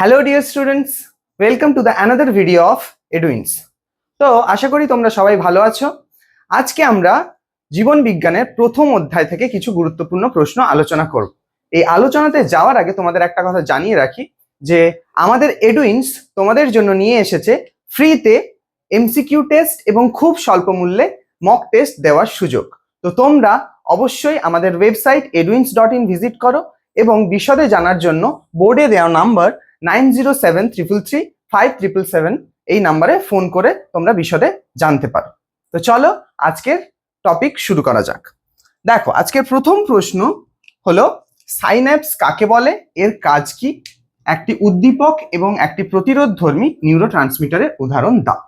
Hello dear students welcome to the another video of Eduwins তো আশা করি তোমরা সবাই ভালো আছো। আজকে আমরা জীবন বিজ্ঞানের প্রথম অধ্যায় থেকে কিছু গুরুত্বপূর্ণ প্রশ্ন আলোচনা করব। এই আলোচনাতে যাওয়ার আগে তোমাদের একটা কথা জানিয়ে রাখি যে আমাদের এডুইন্স তোমাদের জন্য নিয়ে এসেছে ফ্রিতে এমসিকিউ টেস্ট এবং খুব স্বল্প মূল্যে মক টেস্ট দেওয়ার সুযোগ। তো তোমরা অবশ্যই আমাদের website Eduwins dot in visit করো এবং বিশদে জানার জন্য বোর্ডে দেওয়া number nine zero seven three five triple seven এই নাম্বারে ফোন করে তোমরা বিশদে জানতে পারো। তো চলো আজকের টপিক শুরু করা যাক। দেখো, আজকের প্রথম প্রশ্ন হলো, সাইন্যাপস কাকে বলে? এর কাজ কি? একটি উদ্দীপক এবং একটি প্রতিরোধ ধর্মী নিউরো ট্রান্সমিটারের উদাহরণ দাও।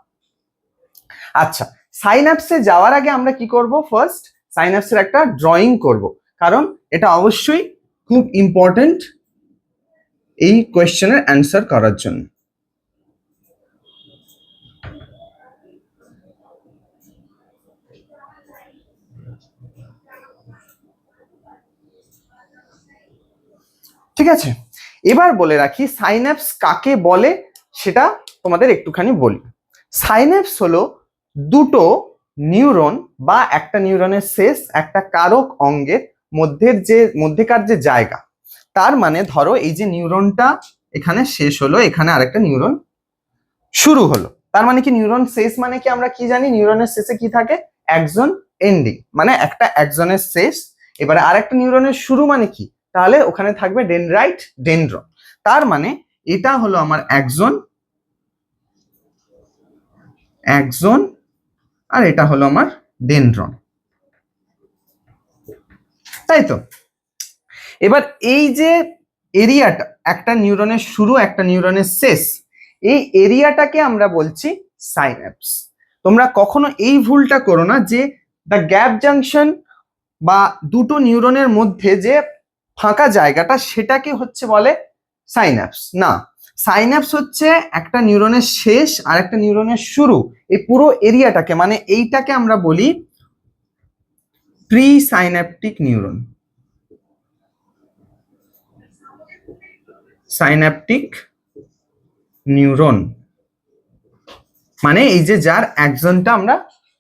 আচ্ছা সাইন্যাপসে যাওয়ার আগে আমরা কি করব? ফার্স্ট সাইন্যাপসের একটা ড্রয়িং করব। কারণ এটা অবশ্যই খুব ইম্পর্টেন্ট এই কোয়েশ্চেনের অ্যান্সার করার জন্য। ঠিক আছে? এবার বলে রাখি, সাইন্যাপস কাকে বলে সেটা তোমাদের একটুখানি বলি। সাইন্যাপস হলো দুটো নিউরন বা একটা নিউরনের শেষ, একটা কারক অঙ্গের মধ্যের যে, মধ্যেকার যে জায়গা। তার মানে ধরো এই যে নিউরনটা এখানে শেষ হলো, এখানে আরেকটা নিউরন শুরু হলো। তার মানে কি নিউরন শেষ মানে কি আমরা কি জানি? নিউরনের শেষে কি থাকে? একজন এন্ডিং। মানে একটা একজনের শেষ। এবারে আরেকটা নিউরনের শুরু মানে কি? তাহলে ওখানে থাকবে ডেনরাইট ডেনড্রন তার মানে এটা হলো আমার একজন একজন, আর এটা হলো আমার ডেনড্রন তাই তো? এবার এই যে এরিয়াটা, একটা নিউরনের শুরু, একটা নিউরনের শেষ, এই এরিয়াটাকে আমরা বলছি সাইন্যাপস তোমরা কখনো এই ভুলটা করো না যে দ্য গ্যাপ জাংশন বা দুটো নিউরনের মধ্যে যে ফাঁকা জায়গাটা, সেটাকে হচ্ছে বলে সাইন্যাপস না সাইন্যাপস হচ্ছে একটা নিউরনের শেষ আর একটা নিউরনের শুরু, এই পুরো এরিয়াটাকে মানে এইটাকে আমরা বলি pre synaptic neuron synaptic neuron মানে এই যে যার একজনটা আমরা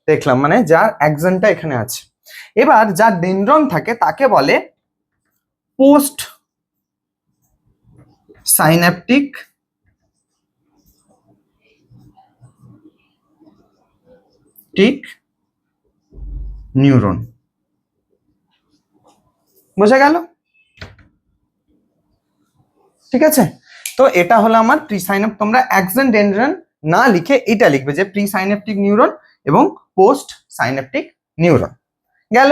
দেখলাম মানে যার একজনটা এখানে আছে। এবার যার ডেনড্রন থাকে তাকে বলে পোস্ট সাইন্যাপটিক টিক নিউরন বোঝা গেল? ঠিক আছে? তো এটা হলো আমার প্রি সাইনাপ তোমরা একজন ডেনড্রন না লিখে এটা লিখবে যে প্রি সাইন্যাপটিক নিউরন এবং পোস্ট সাইন্যাপটিক নিউরন গেল?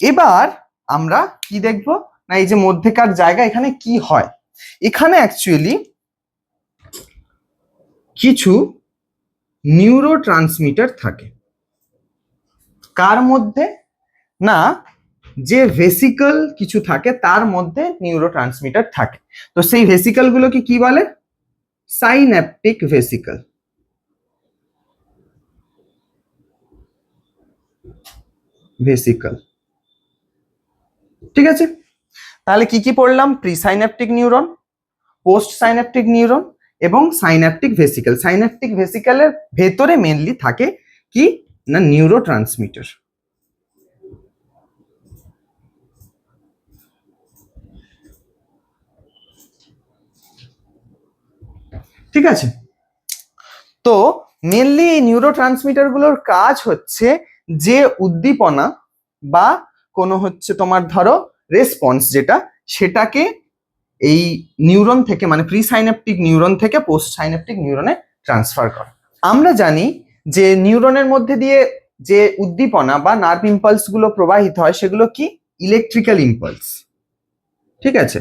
এবার আমরা কি দেখব? না, এই যে মধ্যেকার জায়গা এখানে কি হয়? এখানে অ্যাকচুয়ালি কিছু নিউরো ট্রান্সমিটার থাকে। কার মধ্যে? না যে ভেসিকল কিছু থাকে, তার মধ্যে নিউরো থাকে। তো সেই ভেসিকল গুলোকে কি বলে? সাইন্যাপটিক ভেসিকল ভেসিকল ঠিক আছে? তাহলে কি কি পড়লাম? Pre synaptic neuron post synaptic neuron এবং সাইন্যাপটিক ভেসিকল সাইন্যাপটিক ভেসিকলের ভেতরে মেনলি থাকে কি? না নিউরো ট্রান্সমিটার ঠিক আছে? তো মেনলি এই নিউরো ট্রান্সমিটারগুলোর কাজ হচ্ছে যে উদ্দীপনা বা কোনো হচ্ছে তোমার ধরো রেসপন্স যেটা, সেটাকে এই নিউরন থেকে মানে প্রি সাইন্যাপটিক নিউরন থেকে পোস্ট সাইনেপটিক নিউরনে ট্রান্সফার করা। আমরা জানি যে নিউরনের মধ্যে দিয়ে যে উদ্দীপনা বা নার্ভ ইম্পালসগুলো প্রবাহিত হয়, সেগুলো কি? ইলেকট্রিক্যাল ইম্পালস ঠিক আছে?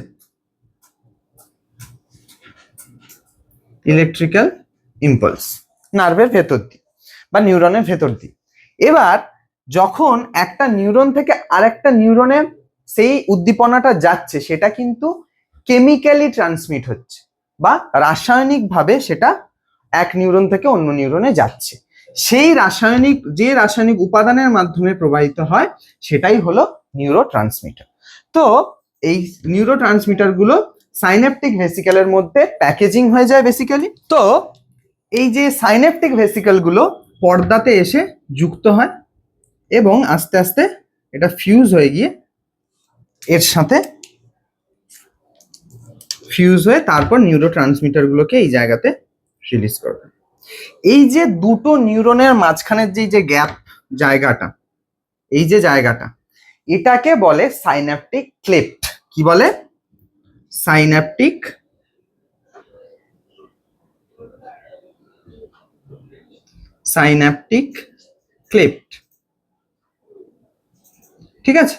ইলেকট্রিক্যাল ইম্পালস নার্ভের ভেতর দিয়ে বা নিউরনের ভেতর দিয়ে এবার যখন একটা নিউরন থেকে আরেকটা নিউরনে সেই উদ্দীপনাটা যাচ্ছে, সেটা কিন্তু কেমিক্যালি ট্রান্সমিট হচ্ছে বা রাসায়নিকভাবে সেটা এক নিউরন থেকে অন্য নিউরনে যাচ্ছে। সেই রাসায়নিক, যে রাসায়নিক উপাদানের মাধ্যমে প্রবাহিত হয়, সেটাই হলো নিউরো তো এই নিউরো সাইনেপটিক ভেসিকেলের মধ্যে প্যাকেজিং হয়ে যায় বেসিক্যালি তো এই যে সাইনেপটিক ভেসিকেলগুলো পর্দাতে এসে যুক্ত হয় এবং আস্তে আস্তে এটা ফিউজ হয়ে গিয়ে এর সাথে ফিউজ হয়ে তারপর নিউরো ট্রান্সমিটারগুলোকে এই জায়গাতে রিলিজ করবে। এই যে দুটো নিউরনের মাঝখানের যে যে গ্যাপ জায়গাটা, এই যে জায়গাটা, এটাকে বলে সাইন্যাপটিক ক্লেপ্ট কি বলে? সাইন্যাপটিক সাইন্যাপটিক ক্লেপ্ট ঠিক আছে?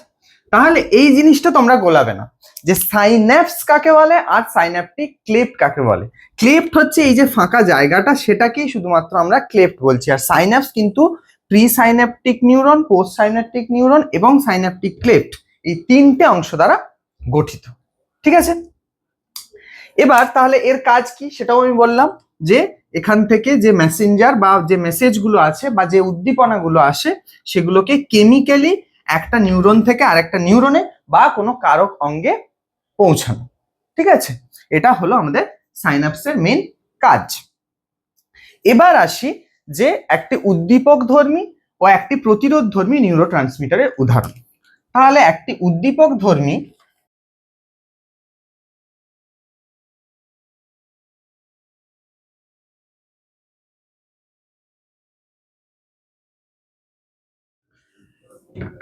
তাহলে এই জিনিসটা তোমরা গোলাবে না। যে সাইন্যাপস কাকে বলে আর সাইন্যাপটিক ক্লেপ্ট কাকে বলে? ক্লেপ্ট হচ্ছে এই যে ফাঁকা জায়গাটা, সেটাকেই শুধুমাত্র আমরা ক্লেপ্ট বলছি। আর সাইন্যাপস কিন্তু pre synaptic neuron post synaptic neuron এবং সাইন্যাপটিক ক্লেপ্ট এই তিনটে অংশ দ্বারা গঠিত। ঠিক আছে? এবার তাহলে এর কাজ কি? সেটাও আমি বললাম যে এখান থেকে যে মেসেঞ্জার বা যে মেসেজগুলো আছে বা যে উদ্দীপনাগুলো আসে, সেগুলোকে কেমিক্যালি একটা নিউরন থেকে আরেকটা নিউরনে বা কোনো কারক অঙ্গে পৌঁছানো। ঠিক আছে? এটা হলো আমাদের সাইনাপসের মেন কাজ। এবার আসি যে একটি উদ্দীপক ধর্মী ও একটি প্রতিরোধ ধর্মী নিউরো ট্রান্সমিটারের উদাহরণ। তাহলে একটি উদ্দীপক ধর্মী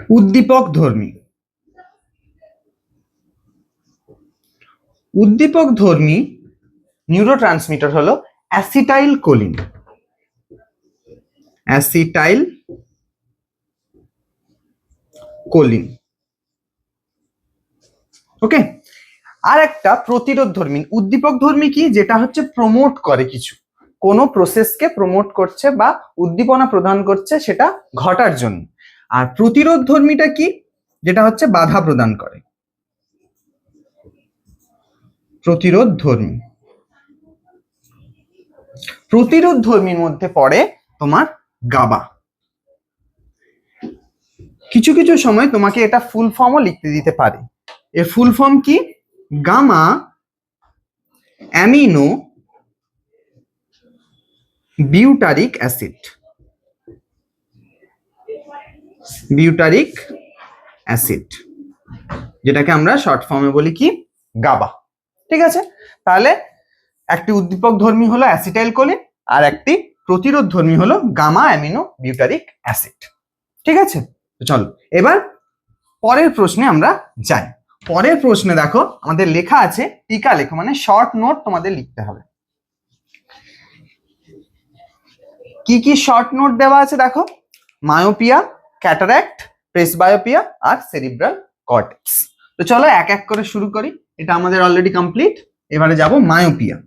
উদ্দীপক ধর্মী উদ্দীপক ধর্মী নিউরো ট্রান্সমিটার হলো acetyl choline acetyl choline okay আর একটা প্রতিরোধ ধর্মী উদ্দীপক ধর্মী কি? যেটা হচ্ছে প্রমোট করে কিছু। কোনো প্রসেসকে প্রমোট করছে বা উদ্দীপনা প্রদান করছে সেটা ঘটার জন্য। আর প্রতিরোধ ধর্মীটা কি? যেটা হচ্ছে বাধা প্রদান করে। প্রতিরোধ ধর্মী। প্রতিরোধ ধর্মীর মধ্যে পড়ে তোমার গাবা। কিছু কিছু সময় তোমাকে এটা ফুল ফর্মও লিখতে দিতে পারে। এর ফুল ফর্ম কি? Gamma, amino, butyric acid. Butyric acid, যেটাকে আমরা শর্ট ফর্মে বলি কি? গাবা। ঠিক আছে? তাহলে একটি উদ্দীপক ধর্মী হলো অ্যাসিটাইল কোলিন আর একটি প্রতিরোধ ধর্মী হলো গামা অ্যামিনো বিউটারিক অ্যাসিড। ঠিক আছে? চলো, এবার পরের প্রশ্নে আমরা যাই। পরের প্রশ্নে দেখো, আমাদের লেখা আছে টিকা লেখো মানে শর্ট নোট তোমাদের লিখতে হবে। কি কি শর্ট নোট দেওয়া আছে দেখো? মায়োপিয়া ক্যাটারাক্ট, প্রেসবায়োপিয়া আর সেরিব্রাল কর্টেক্স। তো চলো এক এক করে শুরু করি। এটা আমাদের অলরেডি কমপ্লিট এবারে যাব মায়োপিয়া।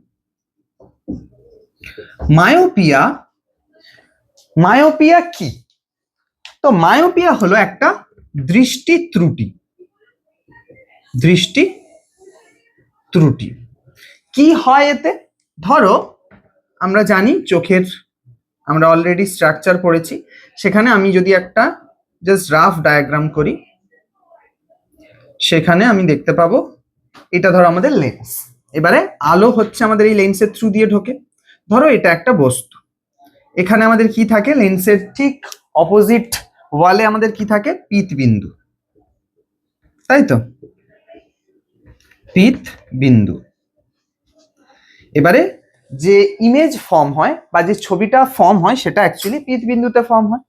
মায়োপিয়া মায়োপিয়া কি? তো মায়োপিয়া হলো একটা দৃষ্টি ত্রুটি। দৃষ্টি ত্রুটি। কি হয় এতে? ধরো, আমরা জানি চোখের, আমরা অলরেডি স্ট্রাকচার পড়েছি সেখানে আমি যদি একটা জাস্ট রাফ ডায়াগ্রাম করি। সেখানে আমি দেখতে পাবো, এটা ধরো আমাদের লেন্স এবারে আলো হচ্ছে আমাদের এই লেন্সের থ্রু দিয়ে ঢোকে। ধরো এটা একটা বস্তু। এখানে আমাদের কি থাকে? লেন্সের ঠিক অপোজিট ওয়ালে আমাদের কি থাকে? পিত বিন্দু। তাই তো? পিত বিন্দু। এবারে যে ইমেজ ফর্ম হয় বা যে ছবিটা ফর্ম হয়, সেটা অ্যাকচুয়ালি পিত বিন্দুতে ফর্ম হয়।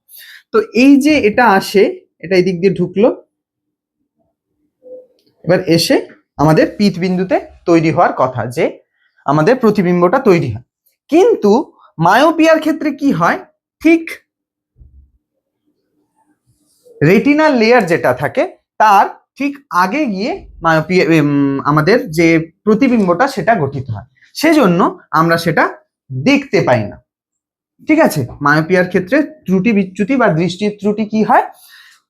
তো এই যে এটা আসে, এটা এই দিক দিয়ে ঢুকলো। এবার এসে আমাদের পিত বিন্দুতে তৈরি হওয়ার কথা যে আমাদের প্রতিবিম্বটা তৈরি হয়। কিন্তু মায়োপিয়ার ক্ষেত্রে কি হয়? ঠিক রেটিনাল লেয়ার যেটা থাকে, তার ঠিক আগে গিয়ে মায়োপিয়া আমাদের যে প্রতিবিম্বটা সেটা গঠিত হয়। সেজন্য আমরা সেটা দেখতে পাই না। ঠিক আছে? মায়োপিয়ার ক্ষেত্রে ত্রুটি বিচ্যুতি বা দৃষ্টির ত্রুটি কি হয়?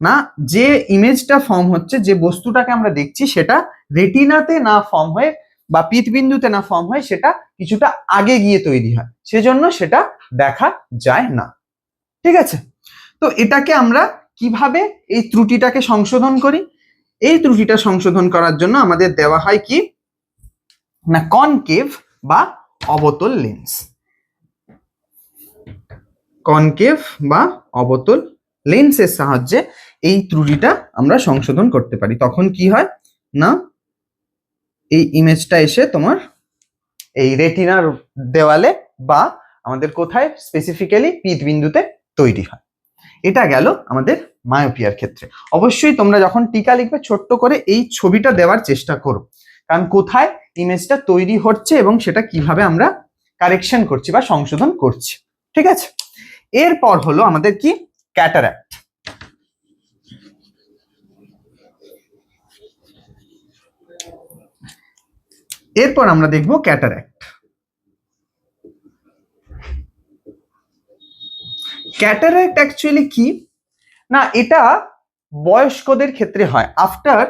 না, যে ইমেজটা ফর্ম হচ্ছে, যে বস্তুটাকে আমরা দেখছি, সেটা রেটিনাতে না ফর্ম হয়ে বা পিতবিন্দুতে না ফর্ম হয় সেটা কিছুটা আগে গিয়ে তৈরি হয়। সেজন্য সেটা দেখা যায় না। ঠিক আছে? তো এটাকে আমরা কীভাবে এই ত্রুটিটাকে সংশোধন করি? এই ত্রুটিটা সংশোধন করার জন্য আমাদের দেওয়া হয় কি? না কনকেভ বা অবতল লেন্স কনকেভ বা অবতল লেন্সের সাহায্যে এই ত্রুটিটা আমরা সংশোধন করতে পারি। তখন কি হয়? না, এই ইমেজটা এসে তোমার এই রেটিনার দেওয়ালে বা আমাদের কোথায়? স্পেসিফিক্যালি বিন্দুতে তৈরি হয়। এটা গেল আমাদের মায়োপিয়ার ক্ষেত্রে। অবশ্যই তোমরা যখন টিকা লিখবে, ছোট্ট করে এই ছবিটা দেওয়ার চেষ্টা করো। কারণ কোথায় ইমেজটা তৈরি হচ্ছে এবং সেটা কীভাবে আমরা কারেকশন করছি বা সংশোধন করছি। ঠিক আছে? এরপর হলো আমাদের কি? ক্যাটারাক্ট এরপর আমরা দেখব ক্যাটারাক্ট ক্যাটারাক্ট অ্যাকচুয়ালি কি? না, এটা বয়স্কদের ক্ষেত্রে হয়। আফটার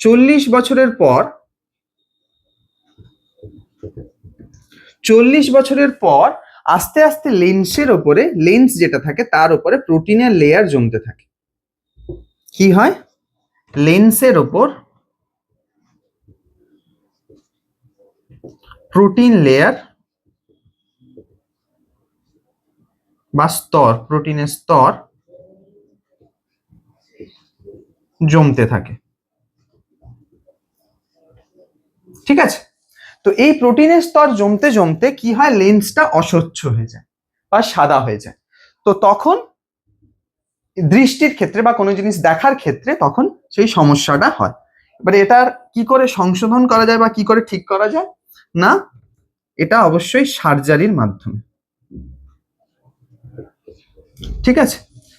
চল্লিশ বছরের পর, চল্লিশ বছরের পর আস্তে আস্তে লেন্সের ওপরে লেন্স যেটা থাকে তার উপরে প্রোটিনের লেয়ার জমতে থাকে। কি হয়? লেন্সের ওপর প্রোটিন লেয়ার বা স্তর প্রোটিনের স্তর জমতে থাকে। ঠিক আছে? তো এই প্রোটিনের স্তর জমতে জমতে কি হয়? লেন্সটা অস্বচ্ছ হয়ে যায় বা সাদা হয়ে যায়। তো তখন দৃষ্টির ক্ষেত্রে বা কোনো জিনিস দেখার ক্ষেত্রে তখন সেই সমস্যাটা হয়। এবারে এটার কি করে সংশোধন করা যায় বা কি করে ঠিক করা যায়? না, এটা অবশ্যই সার্জারির মাধ্যমে। ঠিক আছে?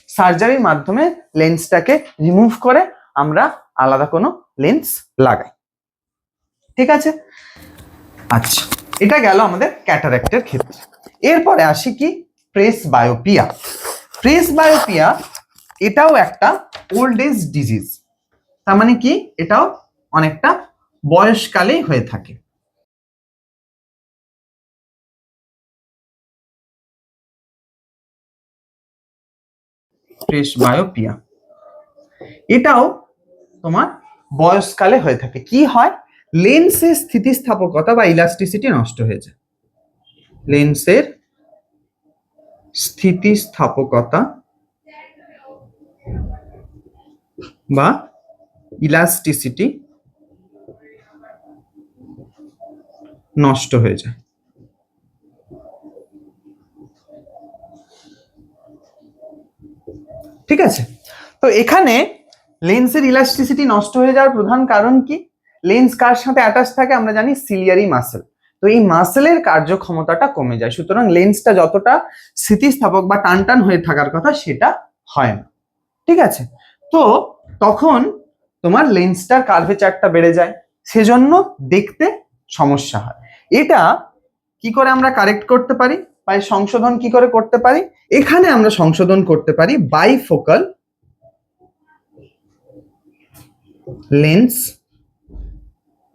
সার্জারির মাধ্যমে লেন্সটাকে রিমুভ করে আমরা আলাদা কোনো লেন্স লাগাই। ঠিক আছে? আচ্ছা এটা গেল আমাদের ক্যাটারাক্টের ক্ষেত্রে। এরপরে আসি কি? প্রেস বায়োপিয়া প্রেস বায়োপিয়া এটাও একটা ওল্ড এজ ডিজিজ তার মানে কি? এটাও অনেকটা বয়সকালেই হয়ে থাকে। প্রেস বায়োপিয়া এটাও তোমার বয়সকালে হয়ে থাকে। কি হয়? লেন্সের স্থিতিস্থাপকতা বা ইলাস্টিসিটি নষ্ট হয়ে যায় লেন্সের স্থিতিস্থাপকতা বা ইলাস্টিসিটি নষ্ট হয়ে যায় ঠিক আছে? তো এখানে লেন্সের ইলাস্টিসিটি নষ্ট হয়ে যাওয়ার প্রধান কারণ কি? লেন্স কার সাথে অ্যাটাচ থাকে আমরা জানি সিলিয়ারি মাসেল তো এই মাসেলের কার্যক্ষমতাটা কমে যায়। সুতরাং লেন্সটা যতটা স্থিতিস্থাপক বা টান টান হয়ে থাকার কথা সেটা হয় না। ঠিক আছে? তো তখন তোমার লেন্সটার কার্ভেচারটা বেড়ে যায়। সেজন্য দেখতে সমস্যা হয়। এটা কি করে আমরা কারেক্ট করতে পারি? বা সংশোধন কি করে করতে পারি? এখানে আমরা সংশোধন করতে পারি বাইফোকাল লেন্স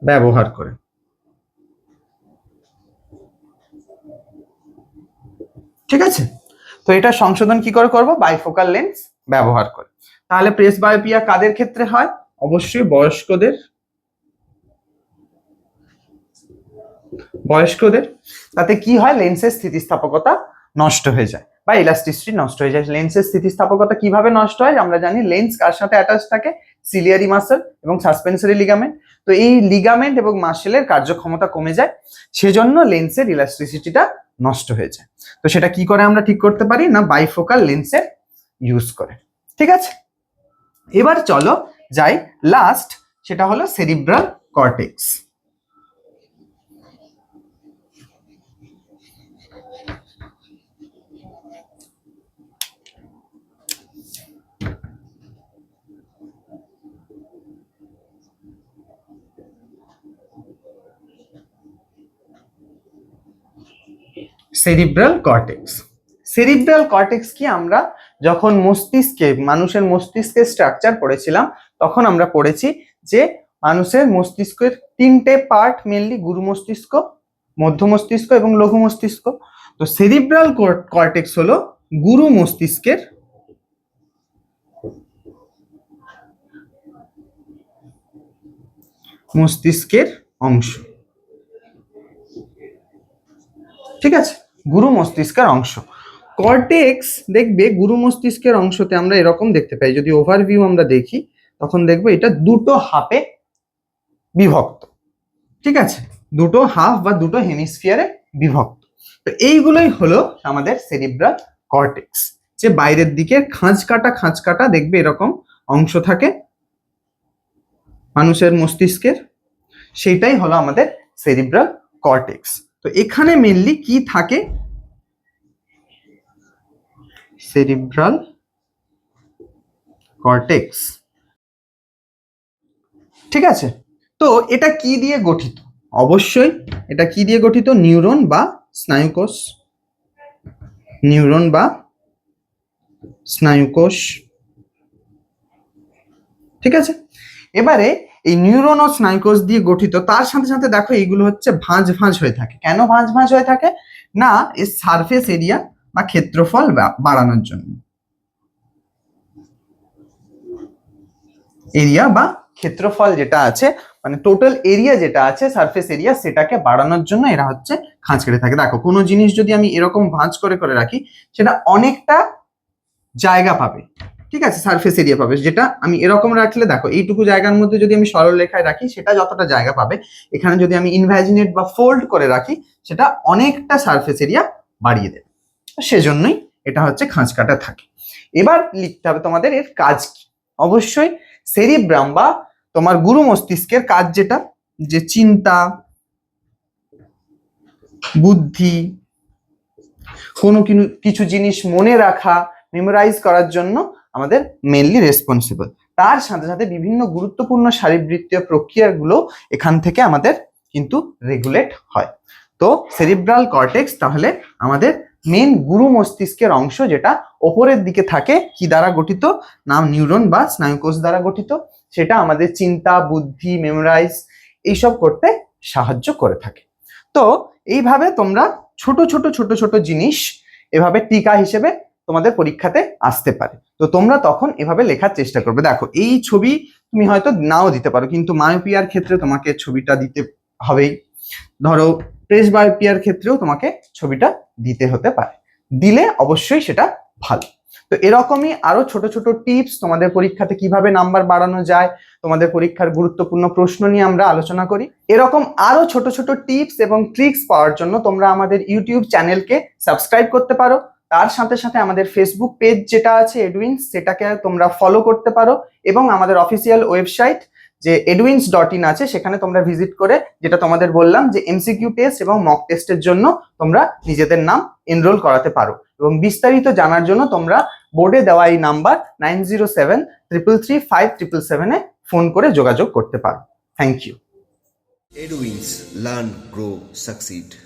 ব্যবহার করে। ঠিক আছে? তো এটা সংশোধন কি করে করব? বাইফোকাল লেন্স ব্যবহার করে। তাহলে প্রেস বায়োপিয়া কাদের ক্ষেত্রে হয়? অবশ্যই বয়স্কদের। বয়স্কদের। তাতে কি হয়? লেন্সের স্থিতিস্থাপকতা নষ্ট হয়ে যায় বা ইলাস্টিসিটি নষ্ট হয়ে যায়। লেন্সের স্থিতিস্থাপকতা কীভাবে নষ্ট হয়? আমরা জানি লেন্স কার সাথে অ্যাটাচ থাকে? সিলিয়ারি মাসেল এবং সাসপেন্সারি লিগামেন্ট তো এই লিগামেন্ট এবং মাসেলের কার্যক্ষমতা কমে যায়, সেজন্য লেন্সের ইলাস্ট্রিসিটিটা নষ্ট হয়ে যায়। তো সেটা কি করে আমরা ঠিক করতে পারি না বাইফোকাল লেন্সের ইউজ করে। ঠিক আছে? এবার চলো যাই লাস্ট সেটা হলো cerebral cortex cerebral cortex cerebral cortex কি আমরা যখন মস্তিষ্কে, মানুষের মস্তিষ্কের স্ট্রাকচার পড়েছিলাম, তখন আমরা পড়েছি যে মানুষের মস্তিষ্কের তিনটে পার্ট মেনলি গুরু মস্তিষ্ক, মধ্য মস্তিষ্ক এবং লঘু মস্তিষ্ক। তো সেরিব্রাল কর্টেক্স হলো গুরু মস্তিষ্কের মস্তিষ্কের অংশ। ঠিক আছে? গুরু মস্তিষ্কের অংশ। কর্টেক্স দেখবে গুরু মস্তিষ্কের অংশতে আমরা এরকম দেখতে পাই। যদি ওভারভিউ আমরা দেখি, তখন দেখব এটা দুটো হাফে বিভক্ত। ঠিক আছে? দুটো হাফ বা দুটো হেমিস্ফিয়ারে বিভক্ত। তো এইগুলোই হলো আমাদের সেরিব্রাল কর্টেক্স যে বাইরের দিকে খাঁজ কাটা খাঁজ কাটা দেখবে এরকম অংশ থাকে মানুষের মস্তিষ্কের। সেইটাই হলো আমাদের সেরিব্রাল কর্টেক্স তো এখানে মেনলি কি থাকে? সেরিব্রাল কর্টেক্স ঠিক আছে? তো এটা কি দিয়ে গঠিত? অবশ্যই এটা কি দিয়ে গঠিত? নিউরন বা স্নায়ুকোষ। নিউরন বা স্নায়ুকোষ। ঠিক আছে? এবারে এই নিউরন ও স্নায়ুকোষ দিয়ে গঠিত, তার সাথে সাথে দেখো এইগুলো হচ্ছে ভাঁজ ভাঁজ হয়ে থাকে। কেন ভাঁজ ভাঁজ হয়ে থাকে? না, এর সারফেস এরিয়া বা ক্ষেত্রফল বাড়ানোর জন্য। এরিয়া বা ক্ষেত্রফল যেটা আছে মানে টোটাল এরিয়া যেটা আছে সারফেস এরিয়া সেটাকে বাড়ানোর জন্য এরা হচ্ছে খাঁজ কেটে থাকে। দেখো, কোনো জিনিস যদি আমি এরকম ভাঁজ করে করে রাখি, সেটা অনেকটা জায়গা পাবে। ঠিক আছে সারফেস এরিয়া পাবে। যেটা আমি এরকম রাখলে দেখো, এইটুকু জায়গার মধ্যে যদি আমি সরল রেখায় রাখি, সেটা যতটা জায়গা পাবে। এখানে যদি আমি ইনভ্যাজিনেট বা ফোল্ড করে রাখি, সেটা অনেকটা সারফেস এরিয়া বাড়িয়ে দেবে। সেজন্যই এটা হচ্ছে খাঁজ কাটা থাকে। এবার লিখতে হবে তোমাদের এর কাজ কি? অবশ্যই সেরিব্রাম বা তোমার গুরু মস্তিষ্কের কাজ যেটা, যে চিন্তা, বুদ্ধি, কোনো কিছু জিনিস মনে রাখা মেমোরাইজ করার জন্য আমাদের মেনলি রেসপন্সিবল তার সাথে সাথে বিভিন্ন গুরুত্বপূর্ণ শারীরবৃত্তীয় প্রক্রিয়াগুলো এখান থেকে আমাদের কিন্তু রেগুলেট হয়। তো সেরিব্রাল কর্টেক্স তাহলে আমাদের মেন গুরু মস্তিষ্কের অংশ যেটা ওপরের দিকে থাকে, কি দ্বারা গঠিত? নাম নিউরন বা স্নায়ুকোষ দ্বারা গঠিত। সেটা আমাদের চিন্তা, বুদ্ধি মেমোরাইজ এইসব করতে সাহায্য করে থাকে। তো এইভাবে তোমরা ছোট ছোট ছোট ছোট জিনিস এভাবে টিকা হিসেবে তোমাদের পরীক্ষাতে আসতে পারে। তো তোমরা তখন এভাবে লেখার চেষ্টা করবে। দেখো, এই ছবি তুমি হয়তো নাও দিতে পারো, কিন্তু মায়োপিয়ার ক্ষেত্রে তোমাকে ছবিটা দিতে হবেই। ধরো প্রেস বায়োপিয়ার ক্ষেত্রেও তোমাকে ছবিটা দিতে হতে পারে। দিলে অবশ্যই সেটা ভালো। তো এরকমই আরও ছোট ছোট টিপস তোমাদের পরীক্ষাতে কীভাবে নাম্বার বাড়ানো যায়, তোমাদের পরীক্ষার গুরুত্বপূর্ণ প্রশ্ন নিয়ে আমরা আলোচনা করি। এরকম আরও ছোট ছোট টিপস এবং ট্রিক্স পাওয়ার জন্য তোমরা আমাদের ইউটিউব চ্যানেলকে সাবস্ক্রাইব করতে পারো। তার সাথে সাথে আমাদের ফেসবুক পেজ যেটা আছে এডুইন্স সেটাকে তোমরা ফলো করতে পারো এবং আমাদের অফিসিয়াল ওয়েবসাইট যে এডুইন্স ডট ইন আছে সেখানে তোমরা ভিজিট করে যেটা তোমাদের বললাম যে এমসিকিউ টেস্ট এবং মক টেস্টের জন্য তোমরা নিজেদের নাম এনরোল করাতে পারো এবং বিস্তারিত জানার জন্য তোমরা বোর্ডে দেওয়া এই number nine zero seven triple three five triple সেভেনে ফোন করে যোগাযোগ করতে পারো thank you Eduwins learn Grow, Succeed.